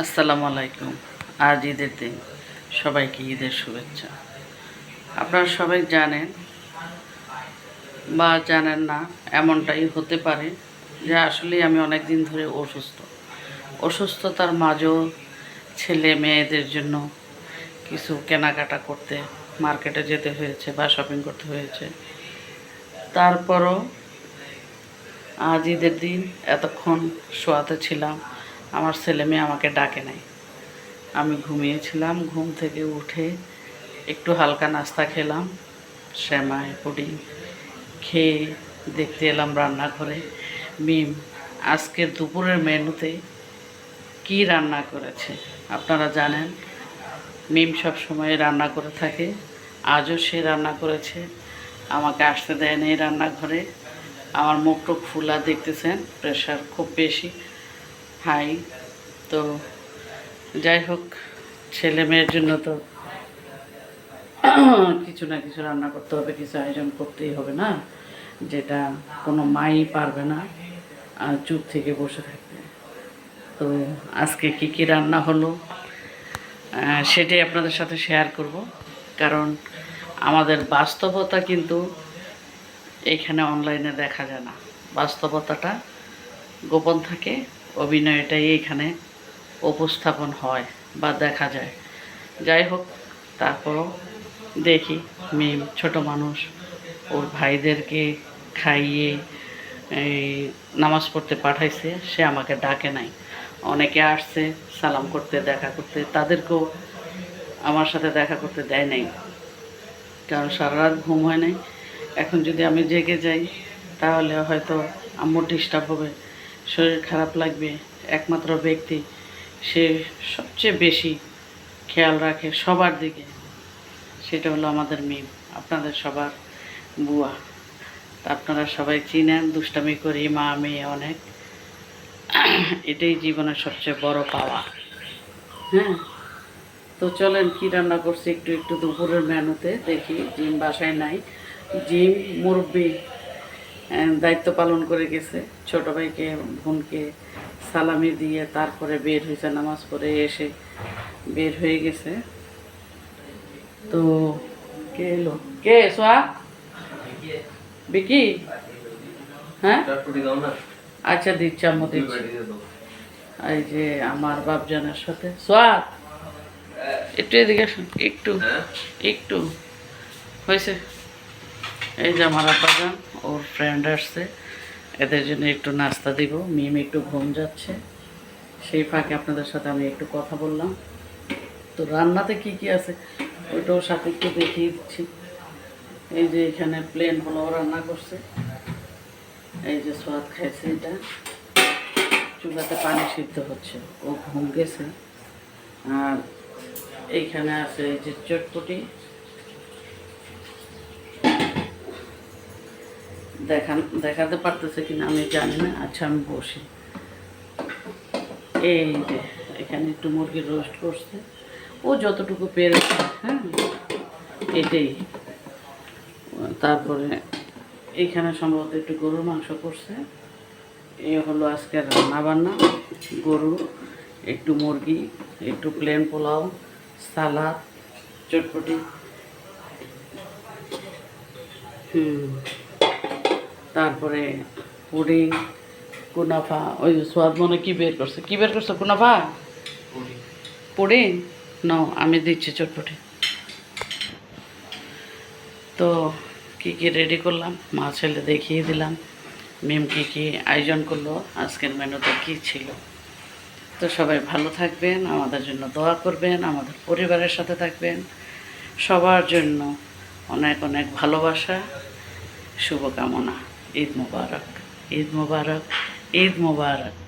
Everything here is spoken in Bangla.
আসসালামু আলাইকুম। আজ ঈদের দিন। সবাইকে ঈদের শুভেচ্ছা। আপনারা সবাই জানেন বা জানেন না, এমনটাই হতে পারে যে আসলে আমি অনেক দিন ধরে অসুস্থ। অসুস্থতার মাঝেও ছেলে মেয়েদের জন্য কিছু কেনাকাটা করতে, মার্কেটে যেতে হয়েছে বা শপিং করতে হয়েছে। তারপরও আজ ঈদের দিন এতক্ষণ শোয়াতে ছিলাম। আমার ছেলে মেয়ে আমাকে ডাকে নাই। আমি ঘুমিয়েছিলাম, ঘুম থেকে উঠে একটু হালকা নাস্তা খেলাম শ্যামাই পুডিং খেয়ে দেখতে এলাম রান্নাঘরে। মিম, আজকের দুপুরের মেনুতে কি রান্না করেছে? আপনারা জানেন, মিম সব সময় রান্না করে থাকে, আজও সে রান্না করেছে। আমাকে আসতে দেয় নেই রান্নাঘরে। আমার মুখ টুক ফুলা দেখতেছেন, প্রেশার খুব বেশি। হাই তো যাই হোক, ছেলে মেয়ের জন্য তো কিছু না কিছু রান্না করতে হবে, কিছু আয়োজন করতেই হবে না, যেটা কোনো মাই পারবে না, আর চুপ থেকে বসে থাকতে তো আজকে কি কি রান্না হলো সেটাই আপনাদের সাথে শেয়ার করব, কারণ আমাদের বাস্তবতা কিন্তু এখানে অনলাইনে দেখা যায় না। বাস্তবতাটা গোপন থাকে অভিনয়টাই এখানে উপস্থাপন হয় বা দেখা যায়। যাই হোক, তারপরও দেখি মেয়ে ছোট মানুষ, ওর ভাইদেরকে খাইয়ে নামাজ পড়তে পাঠাইছে, সে আমাকে ডাকে নাই। অনেকে আসছে সালাম করতে, দেখা করতে, তাদেরকেও আমার সাথে দেখা করতে দেয় নাই। কারণ সারা রাত ঘুম হয় নাই। এখন যদি আমি জেগে যাই, তাহলে হয়তো আম্মুর ডিস্টার্ব হবে। শরীর খারাপ লাগবে, একমাত্র ব্যক্তি, সে সবচেয়ে বেশি খেয়াল রাখে সবার দিকে। সেটা হলো আমাদের মিম আপনাদের সবার বুয়া। আপনারা সবাই চিনেন, দুষ্টামি করি, মা মেয়ে অনেক। এটাই জীবনের সবচেয়ে বড় পাওয়া। হ্যাঁ? তো চলেন, কি রান্না করছি একটু একটু দুপুরের মেনুতে দেখি জিম বাসায় নাই। জিম মুরব্বী দায়িত্ব পালন করে গেছে। ছোট ভাইকে বোনকে সালামি দিয়ে তারপরে বের হয়েছে নামাজ পড়ে এসে বের হয়ে গেছে। তো কে এলো? কে সোয়া? বিকি? হ্যাঁ? আচ্ছা দিচ্ছি আম্মু দিচ্ছি। এই যে আমার বাপজানের সাথে। সোয়াদ একটু এদিকে আসুন একটু একটু। হয়েছে। এই যে আমার আব্বাজান। ওর ফ্রেন্ড আসছে। এদের জন্য একটু নাস্তা দিব। মিম একটু ঘুম যাচ্ছে। সেই ফাঁকে আপনাদের সাথে আমি একটু কথা বললাম। তো রান্নাতে কি কি আছে? ওইটাও সাথে একটু দেখিয়ে দিচ্ছি। এই যে এখানে প্লেন পোলাও রান্না করছে। এই যে সোয়াদ খাইছে এটা। চুলাতে পানি সিদ্ধ হচ্ছে। ও ঘুম গেছে। আর এইখানে আছে এই যে চটপটি। দেখান দেখাতে পারতেছে কিনা আমি জানি না। আচ্ছা আমি বসি। এই যে, এখানে একটু মুরগির রোস্ট করছে। ও যতটুকু পেরেছে হ্যাঁ এটাই। তারপরে এইখানে সম্ভবত একটু গরুর মাংস করছে। এই হলো আজকে রান্না বান্না, গরু, একটু মুরগি, একটু প্লেন পোলাও, সালাদ, চটপটি। হুম। তারপরে পুডিং কুনাফা ওই সোয়াদ মনে কি বের করছে? কি বের করছে কুনাফা? পুডিং। নাও আমি দিচ্ছি চটপটি। তো কি কি রেডি করলাম? মা ছেলে দেখিয়ে দিলাম। মিম কি কি আয়োজন করল? আজকের মেনুতে কী ছিল? তো সবাই ভালো থাকবেন আমাদের জন্য দোয়া করবেন আমাদের পরিবারের সাথে থাকবেন। সবার জন্য অনেক অনেক ভালোবাসা শুভকামনা। Ед Мубарак, Ед Мубарак, Ед Мубарак.